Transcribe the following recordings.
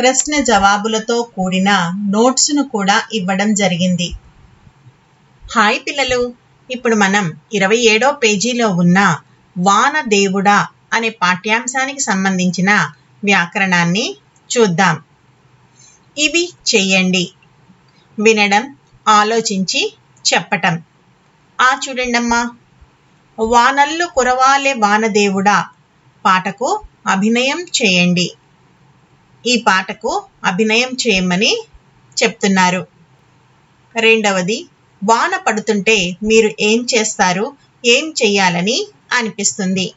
ప్రశ్న జవాబులతో కూడిన నోట్స్ను కూడా ఇవ్వడం జరిగింది. హాయ్ పిల్లలు! ఇప్పుడు మనం ఇరవై ఏడో పేజీలో ఉన్న వానదేవుడా అనే పాఠ్యాంశానికి సంబంధించిన వ్యాకరణాన్ని చూద్దాం. ఇవి చెయ్యండి వినడం ఆలోచించి చెప్పటం. ఆ చూడండమ్మా! వానల్లు కురవాలే వానదేవుడా పాటకు అభినయం చేయండి. ఈ పాటకు అభినయం చేయమని చెప్తున్నారు. రెండవది వాన పడుతుంటే మీరు ఏం చేస్తారు? ఏం చెయ్యాలని అనిపిస్తుంది.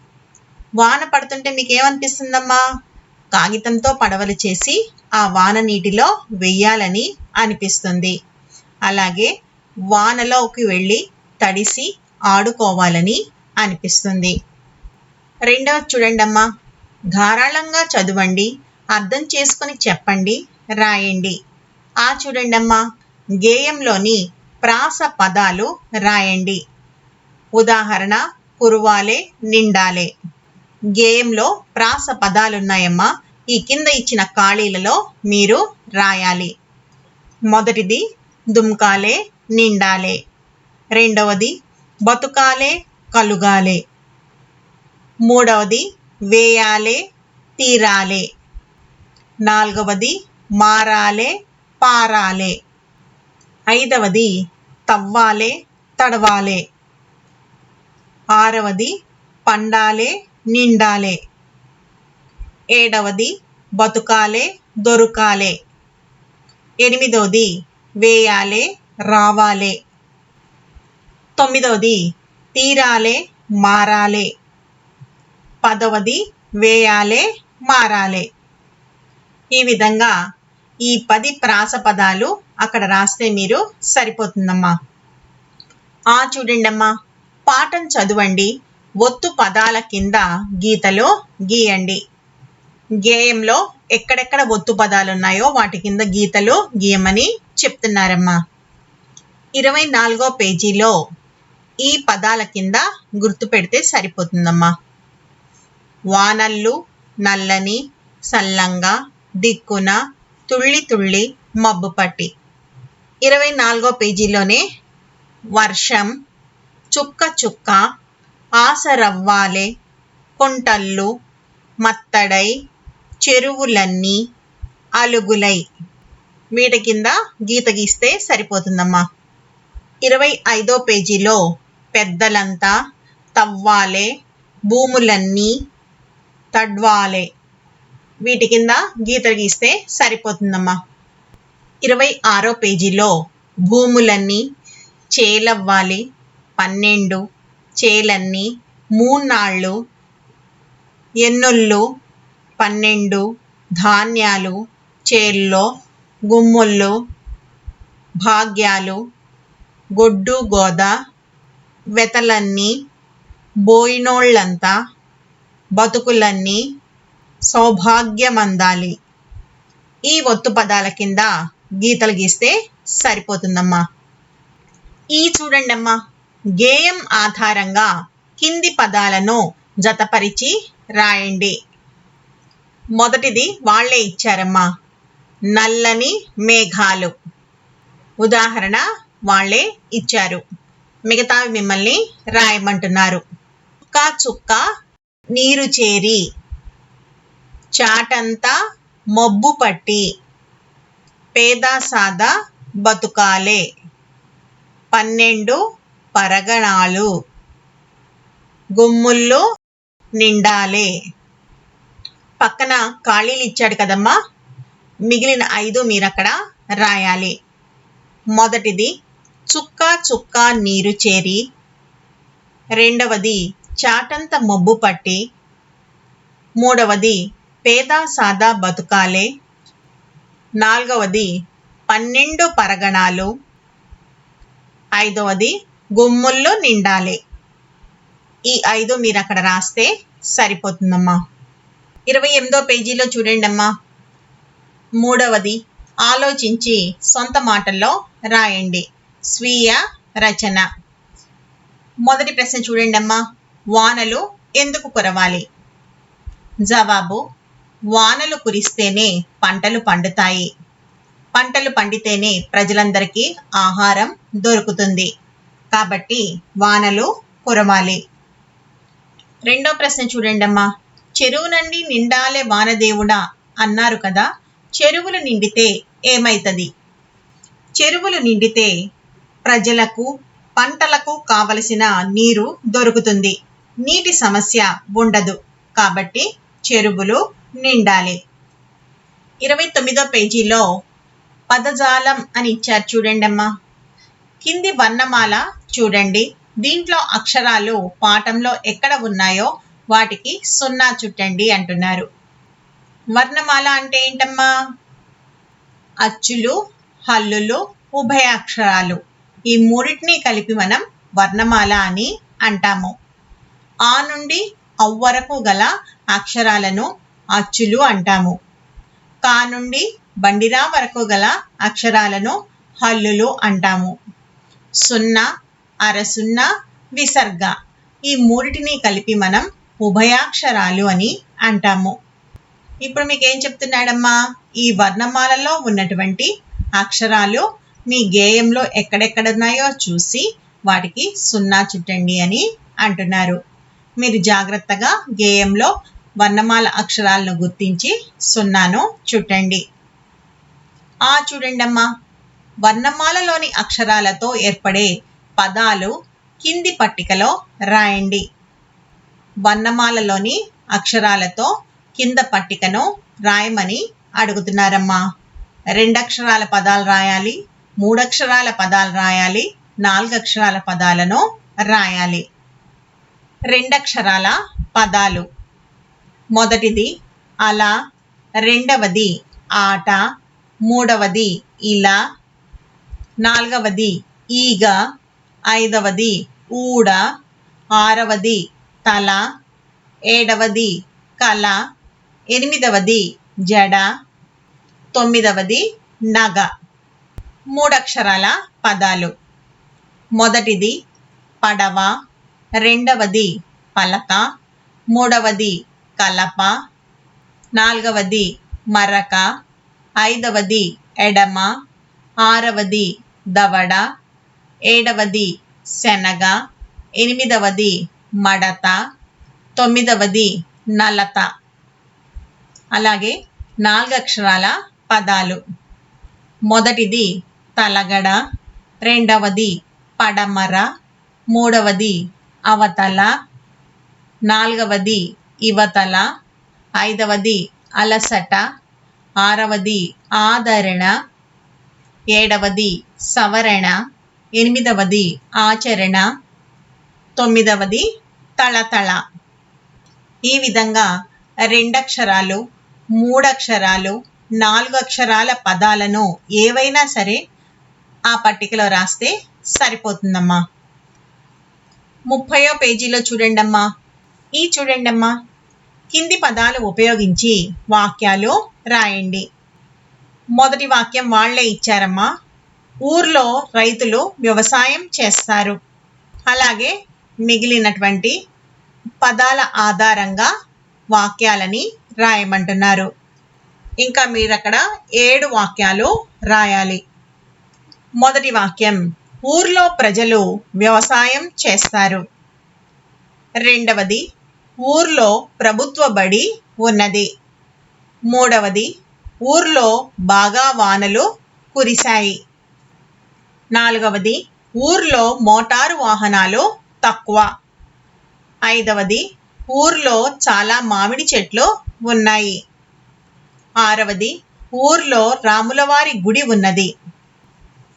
వాన పడుతుంటే మీకేమనిపిస్తుందమ్మా? కాగితంతో పడవలు చేసి ఆ వాన నీటిలో వెయ్యాలని అనిపిస్తుంది. అలాగే వానలోకి వెళ్ళి తడిసి ఆడుకోవాలని అనిపిస్తుంది. రెండవ చూడండమ్మా ధారాళంగా చదవండి. అర్థం చేసుకొని చెప్పండి రాయండి. ఆ చూడండమ్మా గేయంలోని ప్రాస పదాలు రాయండి. ఉదాహరణ కురువాలే నిండాలే. గేయంలో ప్రాస పదాలున్నాయమ్మా ఈ కింద ఇచ్చిన ఖాళీలలో మీరు రాయాలి. మొదటిది దుమ్కాలే నిండాలే. రెండవది బతుకాలే కలుగాలే. మూడవది వేయాలే తీరాలే. నాలుగవది మారాలే పారాలే. ఐదవది తవ్వాలే తడవాలే. ఆరవది పండాలే నిండాలే. ఏడవది బతుకాలే దొరుకాలే. ఎనిమిదవది వేయాలే రావాలే. తొమ్మిదవది తీరాలే మారాలే. పదవది వేయాలే మారాలే. ఈ విధంగా ఈ పది ప్రాస పదాలు అక్కడ రాస్తే మీరు సరిపోతుందమ్మా. ఆ చూడండమ్మా పాఠం చదవండి. ఒత్తు పదాల కింద గీతలో గీయండి. గేయంలో ఎక్కడెక్కడ ఒత్తు పదాలు ఉన్నాయో వాటి కింద గీతలు గీయమని చెప్తున్నారమ్మా. ఇరవై నాలుగో పేజీలో ఈ పదాల కింద గుర్తు పెడితే సరిపోతుందమ్మా. వానల్లు నల్లని సల్లంగా దిక్కున తుళ్ళి తుళ్ళి మబ్బు పట్టి. ఇరవై నాలుగో పేజీలోనే వర్షం చుక్క చుక్క ఆసరవ్వాలే కుంటల్లు మత్తడై చెరువులన్నీ అలుగులై. వీటి కింద గీత గీస్తే సరిపోతుందమ్మా. ఇరవై ఐదో పేజీలో పెద్దలంతా తవ్వాలే భూములన్నీ తడ్వాలే. వీటి కింద గీత గీస్తే సరిపోతుందమ్మా. ఇరవై ఆరో పేజీలో భూములన్నీ చేలవ్వాలి పన్నెండు చేలన్నీ మూన్నాళ్ళు ఎన్నుళ్ళు పన్నెండు ధాన్యాలు చేల్లో గుమ్ముళ్ళు భాగ్యాలు గొడ్డు గోద వెతలన్నీ బోయినోళ్ళంతా బతుకులన్నీ సౌభాగ్యమందాలి. ఈ ఒత్తు పదాల కింద గీతలు గీస్తే సరిపోతుందమ్మా. ఈ చూడండి అమ్మా గేయం ఆధారంగా కింది పదాలను జతపరిచి రాయండి. మొదటిది వాళ్ళే ఇచ్చారమ్మా నల్లని మేఘాలు. ఉదాహరణ వాళ్ళే ఇచ్చారు. మిగతావి మిమ్మల్ని రాయమంటున్నారు. చుక్క చుక్క నీరు చేరి. చాటంతా మబ్బు పట్టి పేదాసాదా బతుకాలే. పన్నెండు పరగణాలు గుమ్ముల్లో నిండాలే. పక్కన ఖాళీలు ఇచ్చాడు కదమ్మా. మిగిలిన ఐదు మీరు అక్కడ రాయాలి. మొదటిది చుక్క చుక్క నీరు చేరి. రెండవది చాటంత మబ్బు పట్టి. మూడవది పేద సాదా బతుకాలే. నాలుగవది పన్నెండు పరగణాలు. ఐదవది గుమ్ముల్లో నిండాలే. ఈ ఐదు మీరు అక్కడ రాస్తే సరిపోతుందమ్మా. ఇరవై ఎనిమిదో పేజీలో చూడండి అమ్మా మూడవది ఆలోచించి సొంత మాటల్లో రాయండి. స్వీయ రచన. మొదటి ప్రశ్న చూడండి అమ్మా వానలు ఎందుకు కురవాలి? జవాబు వానలు కురిస్తేనే పంటలు పండుతాయి. పంటలు పండితేనే ప్రజలందరికీ ఆహారం దొరుకుతుంది. కాబట్టి వానలు కురవాలి. రెండో ప్రశ్న చూడండి అమ్మా. చెరువు నుండి నిండాలే వానదేవుడా అన్నారు కదా చెరువులు నిండితే ఏమైతుంది? చెరువులు నిండితే ప్రజలకు పంటలకు కావలసిన నీరు దొరుకుతుంది. నీటి సమస్య ఉండదు. కాబట్టి చెరువులు నిండాలి. ఇరవై తొమ్మిదో పేజీలో పదజాలం అని ఇచ్చారు చూడండి అమ్మా కింది వర్ణమాల చూడండి. దీంట్లో అక్షరాలు పాఠంలో ఎక్కడ ఉన్నాయో వాటికి సున్నా చుట్టండి అంటున్నారు. వర్ణమాల అంటే ఏంటమ్మా? అచ్చులు హల్లులు ఉభయాక్షరాలు ఈ మూడింటిని కలిపి మనం వర్ణమాల అని అంటాము. ఆ నుండి అవ్వరకు గల అక్షరాలను అచ్చులు అంటాము. కా నుండి బండిరా వరకు గల అక్షరాలను హల్లులు అంటాము. సున్నా అరసున్నా విసర్గ ఈ మూడిటిని కలిపి మనం ఉభయాక్షరాలు అని అంటాము. ఇప్పుడు మీకు ఏం చెప్తున్నాడమ్మా? ఈ వర్ణమాలలో ఉన్నటువంటి అక్షరాలు మీ గేయంలో ఎక్కడెక్కడ ఉన్నాయో చూసి వాటికి సున్నా చుట్టండి అని అంటున్నారు. మీరు జాగ్రత్తగా గేయంలో వర్ణమాల అక్షరాలను గుర్తించి సున్నాను చుట్టండి. ఆ చూడండి అమ్మా వర్ణమాలలోని అక్షరాలతో ఏర్పడే పదాలు కింది పట్టికలో రాయండి. వర్ణమాలలోని అక్షరాలతో కింద పట్టికను రాయమని అడుగుతున్నారమ్మా. రెండక్షరాల పదాలు రాయాలి మూడక్షరాల పదాలు రాయాలి నాలుగు అక్షరాల పదాలను రాయాలి. రెండక్షరాల పదాలు. మొదటిది అలా. రెండవది ఆట. మూడవది ఇలా. నాలుగవది ఈగ. ఐదవది ఊడ. ఆరవది తల. ఏడవది కల. ఎనిమిదవది జడ. తొమ్మిదవది నగ. మూడక్షరాల పదాలు. మొదటిది పడవ. రెండవది పలక. మూడవది కలప. నాలుగవది మరక. ఐదవది ఎడమ. ఆరవది దవడ. ఏడవది శనగ. ఎనిమిదవది మడత. తొమ్మిదవది నలత. అలాగే నాలుగు అక్షరాల పదాలు. మొదటిది తలగడ. రెండవది పడమర. మూడవది అవతల. నాలుగవది ఇవతల ఐదవది అలసట ఆరవది ఆదరణ ఏడవది సవరణ ఎనిమిదవది ఆచరణ తొమ్మిదవది తళతళ. ఈ విధంగా రెండక్షరాలు మూడక్షరాలు నాలుగు అక్షరాల పదాలను ఏవైనా సరే ఆ పట్టికలో రాస్తే సరిపోతుందమ్మా. ముప్పయో పేజీలో చూడండమ్మా. ఈ చూడండమ్మా. కింది పదాలు ఉపయోగించి వాక్యాలు రాయండి. మొదటి వాక్యం వాళ్ళే ఇచ్చారమ్మా. ఊర్లో రైతులు వ్యవసాయం చేస్తారు. అలాగే మిగిలినటువంటి పదాల ఆధారంగా వాక్యాలని రాయమంటున్నారు. ఇంకా మీరు అక్కడ ఏడు వాక్యాలు రాయాలి. మొదటి వాక్యం ఊర్లో ప్రజలు వ్యవసాయం చేస్తారు. రెండవది ఊర్లో ప్రభుత్వ బడి ఉన్నది. మూడవది ఊర్లో బాగా వానలు కురిశాయి. నాలుగవది ఊర్లో మోటారు వాహనాలు తక్కువ. ఐదవది ఊర్లో చాలా మామిడి చెట్లు ఉన్నాయి. ఆరవది ఊర్లో రాములవారి గుడి ఉన్నది.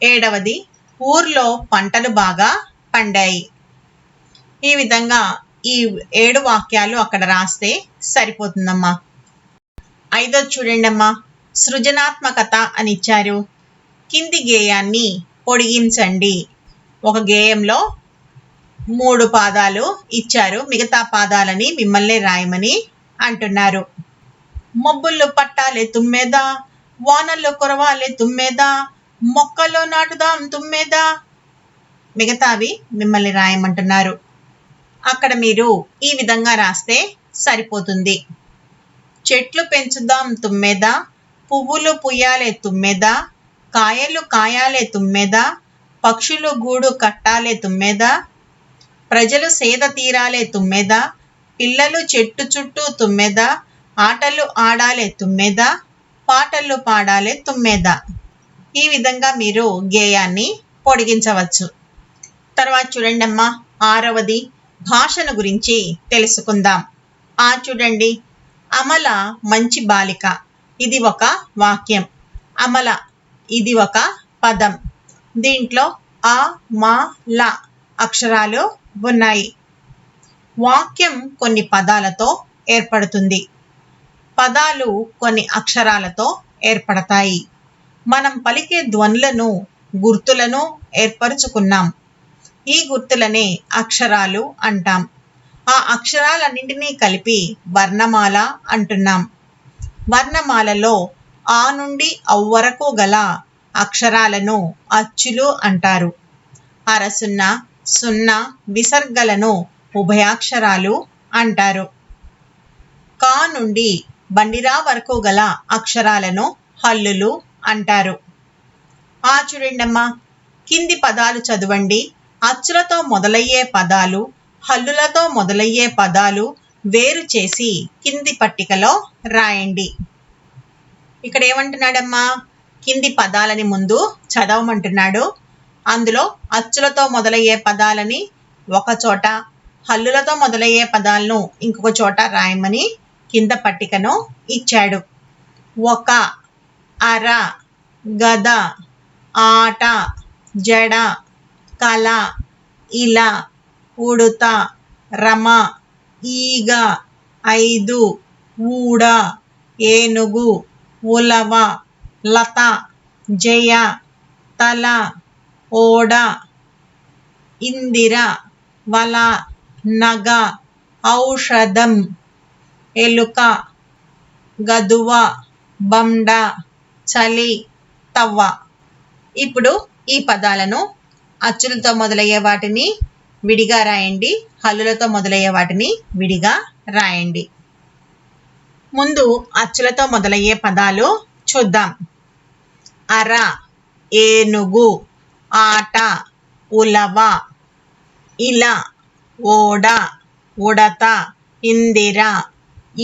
ఏడవది ఊర్లో పంటలు బాగా పండాయి. ఈ విధంగా ఈ ఏడు వాక్యాలు అక్కడ రాస్తే సరిపోతుందమ్మా. ఐదో చూడండి అమ్మా సృజనాత్మకత అని ఇచ్చారు. కింది గేయాన్ని పొడిగించండి. ఒక గేయంలో మూడు పాదాలు ఇచ్చారు. మిగతా పాదాలని మిమ్మల్ని రాయమని అంటున్నారు. మబ్బుల్లో పట్టాలే తుమ్మేదా? వానల్లో కురవాలే తుమ్మేదా? మొక్కలో నాటుదాం తుమ్మేదా? మిగతావి మిమ్మల్ని రాయమంటున్నారు. అక్కడ మీరు ఈ విధంగా రాస్తే సరిపోతుంది. చెట్లు పెంచుదాం తుమ్మెదా పువ్వులు పుయ్యాలే తుమ్మెదా కాయలు కాయాలే తుమ్మెదా పక్షులు గూడు కట్టాలే తుమ్మెదా ప్రజలు సేద తీరాలే తుమ్మేదా పిల్లలు చెట్టు చుట్టూ తుమ్మెదా ఆటలు ఆడాలే తుమ్మెదా పాటలు పాడాలే తుమ్మెదా. ఈ విధంగా మీరు గేయాన్ని పొడిగించవచ్చు. తర్వాత చూడండి అమ్మా ఆరవది. భాషను గురించి తెలుసుకుందాం. ఆ చూడండి. అమల మంచి బాలిక. ఇది ఒక వాక్యం. అమల ఇది ఒక పదం. దీంట్లో ఆ మా ల అక్షరాలు ఉన్నాయి. వాక్యం కొన్ని పదాలతో ఏర్పడుతుంది. పదాలు కొన్ని అక్షరాలతో ఏర్పడతాయి. మనం పలికే ధ్వనులను గుర్తులను ఏర్పరచుకున్నాం. ఈ గుర్తులనే అక్షరాలు అంటాం. ఆ అక్షరాలన్నింటినీ కలిపి వర్ణమాల అంటున్నాం. వర్ణమాలలో ఆ నుండి అవ్వరకు గల అక్షరాలను అచ్చులు అంటారు. అరసున్న సున్నా విసర్గలను ఉభయాక్షరాలు అంటారు. కా నుండి బండిరా వరకు గల అక్షరాలను హల్లులు అంటారు. ఆ చూడండమ్మా కింది పదాలు చదవండి. అచ్చులతో మొదలయ్యే పదాలు హల్లులతో మొదలయ్యే పదాలు వేరు చేసి కింది పట్టికలో రాయండి. ఇక్కడ ఏమంటున్నాడమ్మా? కింది పదాలని ముందు చదవమంటున్నాడు. అందులో అచ్చులతో మొదలయ్యే పదాలని ఒక చోట హల్లులతో మొదలయ్యే పదాలను ఇంకొక చోట రాయమని కింద పట్టికను ఇచ్చాడు. ఒక అర గద ఆట జడ కళ ఇలా ఉడుత రమ ఈగ ఐదు ఊడ ఏనుగు ఉలవ లత జయ తల ఓడ ఇందిర వల నగ ఔషధం ఎలుక గదువ బండ చలి తవ్వ. ఇప్పుడు ఈ పదాలను అచ్చులతో మొదలయ్యే వాటిని విడిగా రాయండి హల్లులతో మొదలయ్యే వాటిని విడిగా రాయండి. ముందు అచ్చులతో మొదలయ్యే పదాలు చూద్దాం. అర ఏనుగు ఆట ఉలవ ఇలా ఓడ ఉడత ఇందిర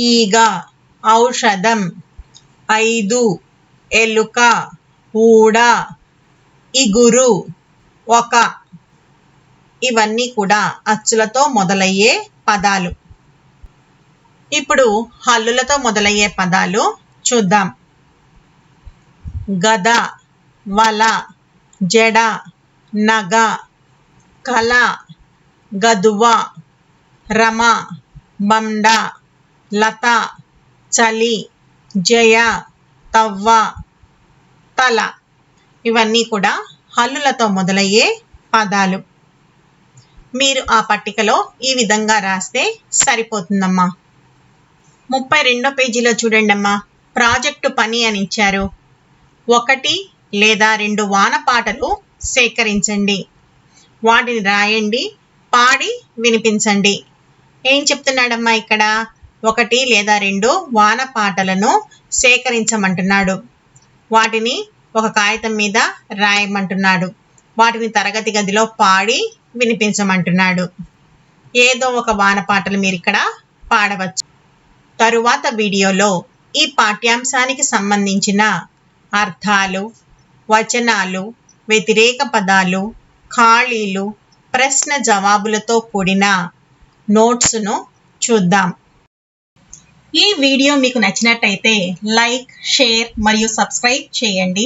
ఈగ ఔషధం ఐదు ఎలుక ఊడ ఇగురు ఒక. ఇవన్నీ కూడా అచ్చులతో మొదలయ్యే పదాలు. ఇప్పుడు హల్లులతో మొదలయ్యే పదాలు చూద్దాం. గద వల జడ నగ కల గదువ రమ బండ లత చలి జయ తవ్వ తల. ఇవన్నీ కూడా హల్లులతో మొదలయ్యే పదాలు. మీరు ఆ పట్టికలో ఈ విధంగా రాస్తే సరిపోతుందమ్మా. ముప్పై రెండో పేజీలో చూడండి అమ్మా. ప్రాజెక్టు పని అని ఇచ్చారు. ఒకటి లేదా రెండు వాన పాటలు సేకరించండి. వాటిని రాయండి పాడి వినిపించండి. ఏం చెప్తున్నాడమ్మా ఇక్కడ? ఒకటి లేదా రెండు వాన పాటలను సేకరించమంటున్నాడు. వాటిని ఒక కాగితం మీద రాయమంటున్నాడు. వాటిని తరగతి గదిలో పాడి వినిపించమంటున్నాడు. ఏదో ఒక వాన పాటలు మీరు ఇక్కడ పాడవచ్చు. తరువాత వీడియోలో ఈ పాఠ్యాంశానికి సంబంధించిన అర్థాలు వచనాలు వ్యతిరేక పదాలు ఖాళీలు ప్రశ్న జవాబులతో కూడిన నోట్స్ను చూద్దాం. ఈ వీడియో మీకు నచ్చినట్టయితే లైక్ షేర్ మరియు సబ్స్క్రైబ్ చేయండి.